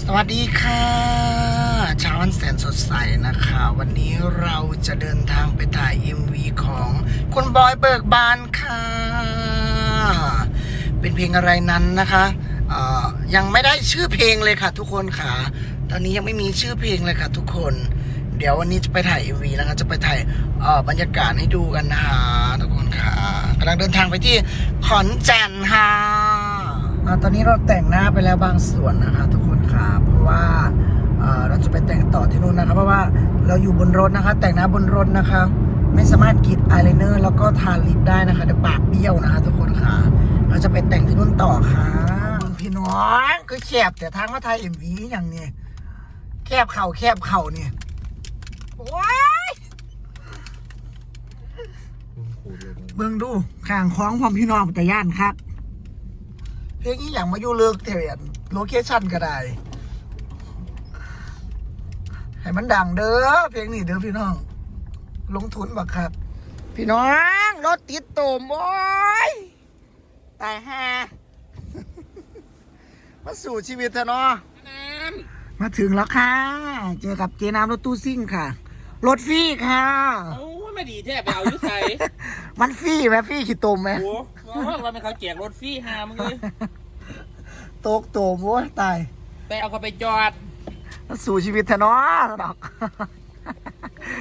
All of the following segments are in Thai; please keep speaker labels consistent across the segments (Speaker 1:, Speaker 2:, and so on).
Speaker 1: สวัสดีค่ะเช้าวันแสนสดใสนะคะ วันนี้เราจะเดินทางไปถ่าย MV ของคุณบอยเบิกบานค่ะ เป็นเพลงอะไรนั้นนะคะยังไม่ได้ชื่อเพลงเลยค่ะทุกคนค่ะ ตอนนี้ยังไม่มีชื่อเพลงเลยค่ะทุกคน เดี๋ยววันนี้จะไปถ่าย MV นะคะ จะไปถ่ายบรรยากาศให้ดูกันนะคะทุกคนค่ะกำลังเดินทางไปที่ขอนแก่นค่ะ ตอนนี้เราแต่งหน้าไปแล้วบางส่วนนะคะทุกคนค่ะเพราะว่าเราจะไปแต่งต่อที่นู่นนะคะ เพราะว่าเราอยู่บนรถนะคะ แต่งหน้าบนรถนะคะ ไม่สามารถกีดอายไลเนอร์แล้วก็ทาลิปได้นะคะเดี๋ยวปากเบี้ยวนะคะ ทุกคนค่ะ เราจะไปแต่งที่นู่นต่อค่ะพี่น้องคือแคบแต่ทางมาไทยเอ็มวีอย่างนี้แคบเข่าแคบเข่าเนี่ยว้ายเบิ่งดูข้างคล้องความพี่น้องแต่ย่านครับ เพลงนี้อย่างมาอยู่เลิกเทียนโลเคชั่นก็ได้ ให้มันดังเด้อเพลงนี้เด้อพี่น้อง ลงทุนบักครับ พี่น้องรถติดตุ่มโอ้ยตายห่ามาสู่ชีวิตเถอะเนาะมาถึงแล้วค่ะ เจอกับเจน้ำรถตู้ซิ่งค่ะ รถฟรีค่ะ
Speaker 2: เอ้าไม่ดีแท้ไปเอาอยู่ใส่
Speaker 1: มันฟรีไหมฟรีขี้ตุ่มไหม
Speaker 2: โอ้โหเราเป็นเขาแจกรถฟรีหามึงเลย
Speaker 1: ตกตุ่มโอ้ยตาย
Speaker 2: ไปเอาเขาไปจอด
Speaker 1: สู่ชีวิตเถอะเนาะดอก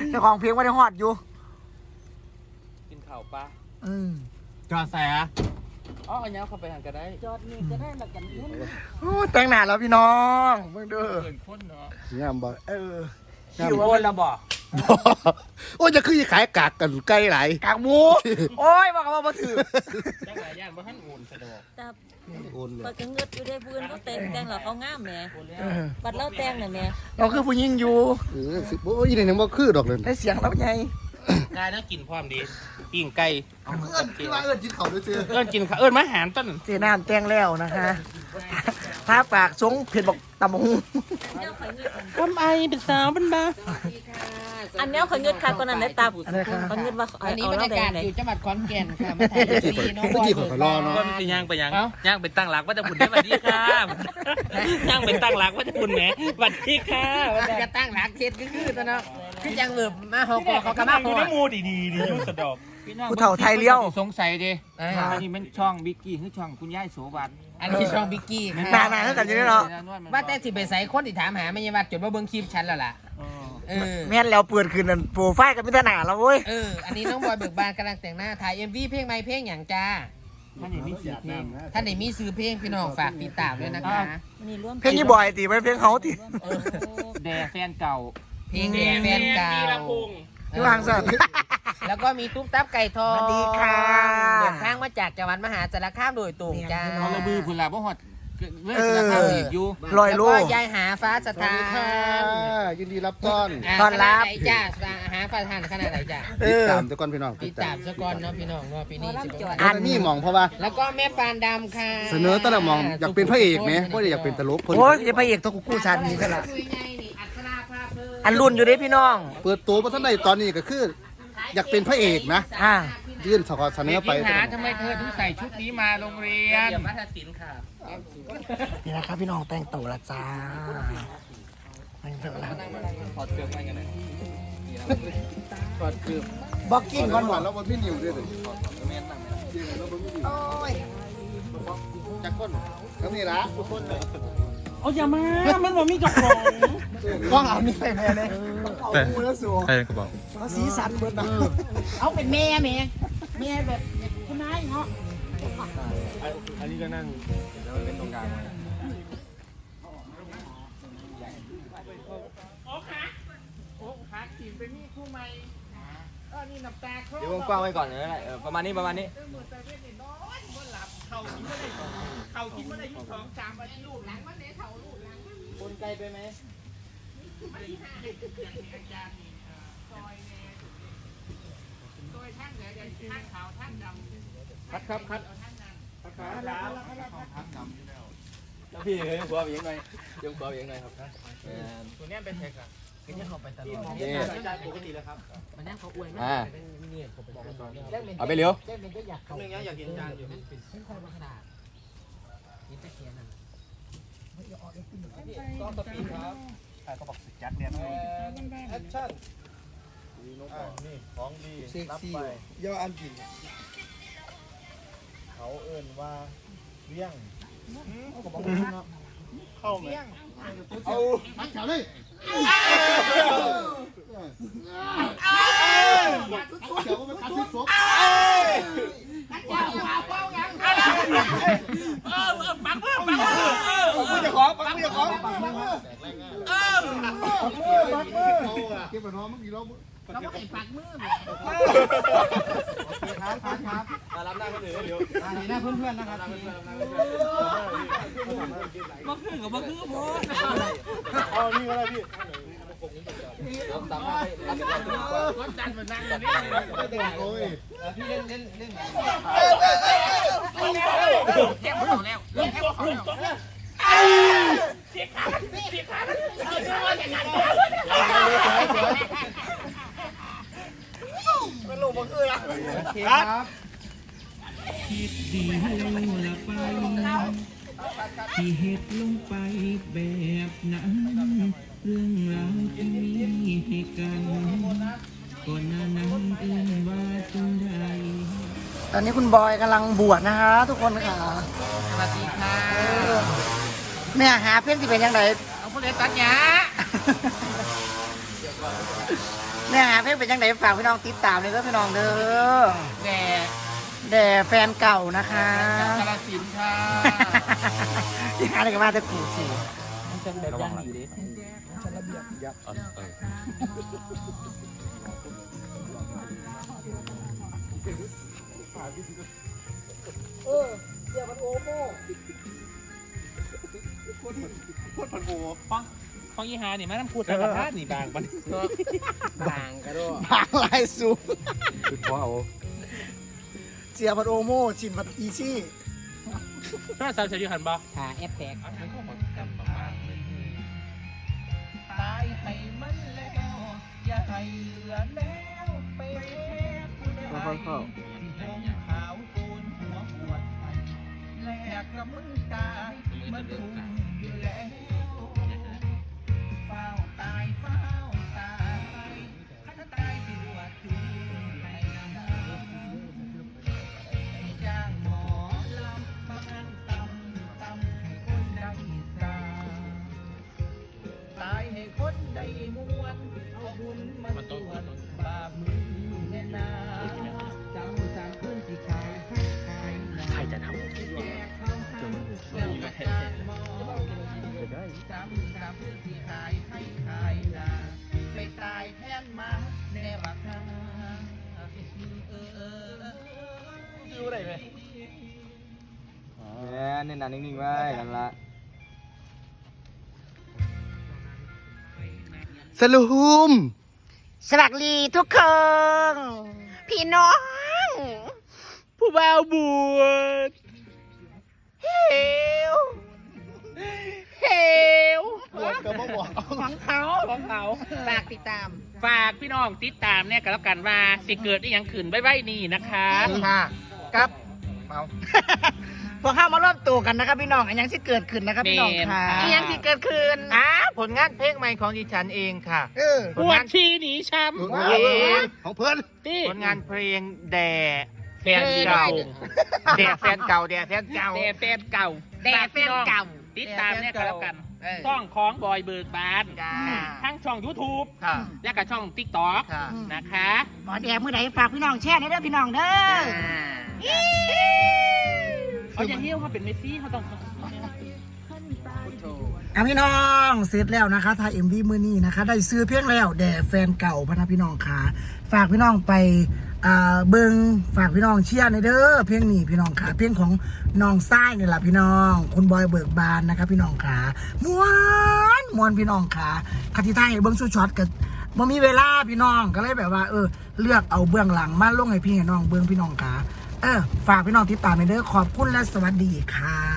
Speaker 1: เจ้าของเพลงว่าได้ฮอดอยู่
Speaker 2: กินข้าวปะ
Speaker 1: อืม
Speaker 2: จอดแสอ๋อเอาเนี้ยเข้าไปหันก็ได้
Speaker 3: จอดนี่ก็ได้หลักกันนุ่น
Speaker 1: โอ้แต่งหน้าแล้วพี่น้องเบิ่งเด้อ
Speaker 2: เกินคนเนาะ
Speaker 4: งามบ่
Speaker 1: เออ
Speaker 2: คิวคนละบ่
Speaker 4: โอ้ยจะคือขายกากกันใกล้ไหลาย
Speaker 1: กากหมู โอ้ยบอกว่ามาถือ
Speaker 2: จังหวะย่านบ่ทันโอนสะดวก
Speaker 3: แต่
Speaker 4: โอนเล
Speaker 3: ปั
Speaker 4: ย
Speaker 3: ดกระเงิดอยู่ได้พื้นก็แต่งแต่งเหรอเขางามแหม่
Speaker 2: โอนแล้
Speaker 1: เอ
Speaker 2: ว
Speaker 1: อ
Speaker 3: ปัดเล่าแต่งน่ะแหม่
Speaker 1: เราคือผู้หญิงอยู่
Speaker 4: เออสิโอ้ยนี่นึงว่าคือดอกเลย
Speaker 1: ได้เสียงเราไง
Speaker 2: กายน่ากินพร้อมดีปิ้งไก่
Speaker 4: เอิ้นคือว่าเอิ้นกินเขาด้วยเจ้
Speaker 2: เอิ้นกินข้าวเอิ้นมาหารต้น
Speaker 1: เจน้ำแต่งแล้วนะคะภาพปากสงเผ็ดบอกตำบักหุง
Speaker 2: ทำไอเป็นสาวเป็นบ้า
Speaker 3: อันเนี้ยเขาเงิดค่ะคนนั้นได้ตาผู้เขาเงิดว่า
Speaker 5: อันนี้
Speaker 3: เอา
Speaker 5: บรร
Speaker 3: เล่ายาแด
Speaker 5: กางศ
Speaker 3: ไหน
Speaker 5: อยู่จังหวัดขอนแก่นค่ะมาถ่ายรูปดีน้องบอยเบิกบาน
Speaker 2: ก็สิย่างไปยังย่างไปตั้งหลักว่าจะพุ่นได้สวัสดีค่ะย่างไปตั้งหลักว่าจะพุ่นแหมสวัสดีค่ะ
Speaker 5: มันจะตั้งหลักเทศก็คือตอนนั้นคือจังเบิบมาหอกอเขากระมาห
Speaker 2: อยู่
Speaker 5: อ
Speaker 2: ใน
Speaker 5: ด
Speaker 2: มูดีดีดีอยู่สะดอก
Speaker 1: ผู้เฒ่าไทยเลี้ยว
Speaker 2: สงสัยดิ
Speaker 5: อ่า
Speaker 2: อันนี้มันช่องบิกกี้คือช่องคุณย่ายโสบัน
Speaker 5: อันนี้ช่องบิกกี้
Speaker 1: หน้า
Speaker 5: ค่ะ
Speaker 1: หน้าเท่ากันอยู่นี่เนาะ
Speaker 5: ว่าแต่สิไปใส่คนที่ถามหาไม่ยังว่าจดว่าเบิ้งคลิปฉันแล้วล่ะ เออ
Speaker 1: แม่นแล้วเปิดคืนนั่นโปรไฟล์กันไม่ถนาแล้วเว้ย
Speaker 5: เออ อันนี้น้องบอยเบิกบานกำลังแต่งหน้าถ่าย MV เพลงใหม่เพลงอย่างจ้า
Speaker 2: มันอย่างนี้สีเพลง
Speaker 5: ท่านไหนมีซื้อเพลงพี่น้องฝากติดตามด้วยนะคะ
Speaker 3: นี่ร่วม
Speaker 1: เพลงนี้บ่อยตีไม่เพลงเขาตี
Speaker 2: แดแฟนเก่า
Speaker 5: เพลงแด่แฟนเก่า
Speaker 1: ที่วางสัตว์
Speaker 5: แล้วก็มีตุ๊กตับไก่ทอง
Speaker 1: สวัสดีค่ะ
Speaker 5: เดินทางมาจากจังหวัดมหาสารคามโดยตรงจ้า
Speaker 2: เขาระบือพุ่นลาบ่ฮอด เลื่อน
Speaker 1: เออ
Speaker 2: ราคาอีกอยู่
Speaker 1: ลอยโล
Speaker 5: แล้วก็ยายหาฟ้าส
Speaker 4: สวัส
Speaker 5: ถา
Speaker 4: ดีค่ะ
Speaker 5: น
Speaker 4: ยินดีรับต้อนา
Speaker 1: ต้อนรับ
Speaker 5: ขนาดไหจ้าหาฟ้าสถานขนาดไหนจ้า
Speaker 1: เอ
Speaker 4: ติด
Speaker 1: อ
Speaker 4: ตามตะกอนพี่น้อง
Speaker 5: ติดตามสกอนเนาะพี่น้องเนาะปีนี้สิบ
Speaker 1: อั
Speaker 4: อั
Speaker 1: น
Speaker 4: นนี้หมองเพราะว่า
Speaker 5: แล้วก็แม่ฟานดำค่ะ
Speaker 4: เสนอแตละหมองอยากเป็นพระเอกไหมบ่ได้อยากเป็นตลกเพิ่น
Speaker 1: โอ้ยจะพระเอกตัวกูกู้ชาตินี้ซะละ
Speaker 5: คุยไงนี่อัคราภาพเพิ่ม
Speaker 1: อันรุ่นอยู่เด้พี่น้อง
Speaker 4: เปิดตัวบ่ทันได้ตอนนี้ก็คือ อยากเป็นพระเอกนะ
Speaker 1: อ่า
Speaker 4: ยื่นสกอเสนอไป
Speaker 2: หาทำไมเธอถึงใส่ชุดนี้มาโรงเรียนเดี๋ยวมาทศิลป์ค่ะ
Speaker 1: นี่นะครับพี่น้องแต่งตัวละจ้าแต่งตัวละ
Speaker 2: ถอดเกือบไปกันเลยถอดเกือบ
Speaker 1: บ็อกกิ้งก่อน
Speaker 4: ห
Speaker 1: บ่
Speaker 4: วานแล้วบ่มีนิ้วด้วยเลย
Speaker 1: โอ้ย
Speaker 4: จักคนก็นี่ล่ะทุกคนเลย
Speaker 2: เอาอย่ามา มันบอกมีเจ้าของ
Speaker 1: กล้องเอานี่ไปแม่เลยเอากูแล้วสู
Speaker 6: ใครกระบอก
Speaker 1: เขาสีสันเบิดนะ
Speaker 5: เอาเป็นแม่แม่ แม่แบบคุณนายเนาะ
Speaker 6: อันนี้ก็นั่งแล้วเป็นตรงกลาง
Speaker 2: โอ้ขาโอ้ขาขีดไปนี่คู่ใหม่เออนี่น้ำตาคร
Speaker 6: เดี๋ยวกว้างไว้ก่อนเลยเออประมาณนี้ประมาณนี้
Speaker 2: เขากินไม่ได้เขากินไม่ได้ยี่สองสามวันลูกหลังวันนี้เขาลูกหลัง
Speaker 5: คนไกลไปไหม
Speaker 2: วันที่ห้าเด็กเกิดอาจารย์นี่ซอยแน่ซอย ท่านไหนจะท่านขาวท่านดำ
Speaker 6: คัดครับคัด
Speaker 2: ท่านนั้น
Speaker 6: แล้วพี่ยังกลัวไปยังไงยังกลัวไปยังไงครับ
Speaker 2: ตัวนี้เป็นเทคอะ
Speaker 5: ก็จะเข้าไปตลอด
Speaker 6: นี่
Speaker 2: อาจารย์ปกติแล้วครับ
Speaker 5: มันนั่งเขาอวย
Speaker 6: อ่า
Speaker 5: เนี่ยผมบอกกันตอนนี้
Speaker 6: เอาไปเร็ว
Speaker 5: เจ้าเป็นก็อยากเข้า
Speaker 2: เรื่องนี้อยากกินอาจารย์อยู่
Speaker 5: เป็นค่อยมาขนาดนี่ตะเคียนน่ะ
Speaker 6: แอคชั่น อะนี่ของดีรับไป
Speaker 1: ยออันกิน
Speaker 6: เขาเอิ่นว่าเลี้ยงเข้าไหม
Speaker 4: เอามัดแขนเลยเดี๋ยวมันกัดที่ศพ
Speaker 6: มึงจะ ขอมึงจะขอเออ
Speaker 4: ปักมือปักมือเก็บไปน้องมึงกี่รอบ
Speaker 2: เราก็ให้ปักมือ
Speaker 4: ครับครับครับ
Speaker 6: รับหน้าคนอื่นเดี๋ยว
Speaker 4: นี่นะเพื่อนๆนะครับ
Speaker 3: บ่คือกับบ่คือบ่
Speaker 6: อ๋อานี่ก็ได้พี่
Speaker 2: รับสามารถจันทร์มันนั่งอยู่นี่
Speaker 4: โอ้ย
Speaker 5: พี่เล่นเล่นเล่น
Speaker 2: แก้วเขาแล้วแก้วเขาแล้ว
Speaker 4: ครับ
Speaker 7: ดีละไปที่เฮ็ดลงไปแบบนั้น เรื่องราวที่มีให้กันก่อนหน้านั้นเอื้นว่าจังใด
Speaker 1: ตอนนี้คุณบอยกำลังบวชนะคะทุกคนค่ะ
Speaker 2: สวัสดีค่ะ
Speaker 1: แม่หาเพื่อนที่เป็นยังไง
Speaker 2: เอาผู้เล่นตัดหยา
Speaker 1: แม่หาเพื่อนเป็นยังไงฝากพี่น้องติดตามเลยก็พี่น้องเด้อ
Speaker 2: แด่
Speaker 1: แด่แฟนเก่านะคะ
Speaker 2: กาลสินธุ์ค่ะ
Speaker 1: ที่หาอะไรกันมาแต่กูสิ
Speaker 3: มันจะแบบย่างดีเด้ขอ งอีหานี่มันพูดสังฆทานนี่บางมัน
Speaker 5: บางกระโดด
Speaker 1: บางลายสูง
Speaker 6: คือเพราะเอา
Speaker 1: เจียพัดโอโมชินพัดอีซี่
Speaker 3: ถ้าสาวจะอยู่หันบ่
Speaker 5: ขาแอปแตก
Speaker 2: ตายให้มันแล้วอย่าให้เหลือแล้วไปแค่ผู้ใดที่หงขาวโกนหัวปวดไปแลกกับมึงตายมันคุ้มอยู่แล้ว หมเน้นหนานิ่
Speaker 4: งๆไว้กันละ
Speaker 1: สรุมสวัสดีทุกคน พี่น้อง ผู้บ่าวบวชเฮวเฮว
Speaker 4: ปวดกับบ่บอก
Speaker 1: ของเขา
Speaker 3: ของเขา
Speaker 2: ฝากติดตาม
Speaker 3: ฝากพี่น้องติดตามเนี่ยกันแล้วกันว่าสิเกิดอีหยังขึ้นไว้ๆนี่นะคะ
Speaker 1: ค่ะครับเมา พวกข้ามาร่วมตัวกันนะครับพี่น้องอันยังที่เกิดขึ้นนะครับพี่น้องค่ะ
Speaker 3: เมนค่ะ
Speaker 1: อันยังที่เกิดขึ้น
Speaker 3: อ่าผลงานเพลงใหม่ของดิฉันเองค่ะ
Speaker 1: เออ
Speaker 3: ปวดชีหนีช้ำ
Speaker 4: ของเพื่อน
Speaker 3: ที่
Speaker 8: ผลงานเพลงแด่
Speaker 3: แฟนเก่า
Speaker 8: แด่แฟนเก่าแด่แฟนเก่า
Speaker 3: แด่แฟนเก่า
Speaker 2: แด่แฟนเก่า
Speaker 3: ติดตามเนี่ยกันแล้วกัน
Speaker 2: เออ
Speaker 3: ช่องของบอยเบิกบาน
Speaker 8: จ้า
Speaker 3: ทั้งช่อง YouTube
Speaker 8: ค่ะ
Speaker 3: และก็ช่อง TikTok
Speaker 8: ค่ะ
Speaker 3: นะคะ
Speaker 1: หมอแดงเมื่อไหร่ฝากพี่น้องแช่ในเด้อพี่น้องเด้อ
Speaker 3: เขาจะเที่ยวเขาเป็นเมสซี่เขาต้อง
Speaker 1: อะพี่น้องเสร็จแล้วนะคะถ่ายเอ็มวีมือนี้นะคะ ได้ซื้อเพลงแล้วแด่แฟนเก่าพนะพี่น้องค่ะฝากพี่น้องไปอ่าเบิงฝากพี่น้องเชียร์ในเด้อเพลงนี้พี่น้องค่ะเพลงของน้องซ้ายนี่แหละพี่น้อง คุณบอยเบิกบานนะคะพี่น้องค่ะม้วนม้วนพี่น้องค่ะคาทิไทยเบิ้งชูช็อตกับบ่มีเวลาพี่น้องก็เลยแบบว่า เออ เลือกเอาเบื้องหลังมาลงให้พี่ให้น้องเบิ้งพี่น้องค่ะ เออฝากพี่น้องติดตามในเด้อขอบคุณและสวัสดีค่ะ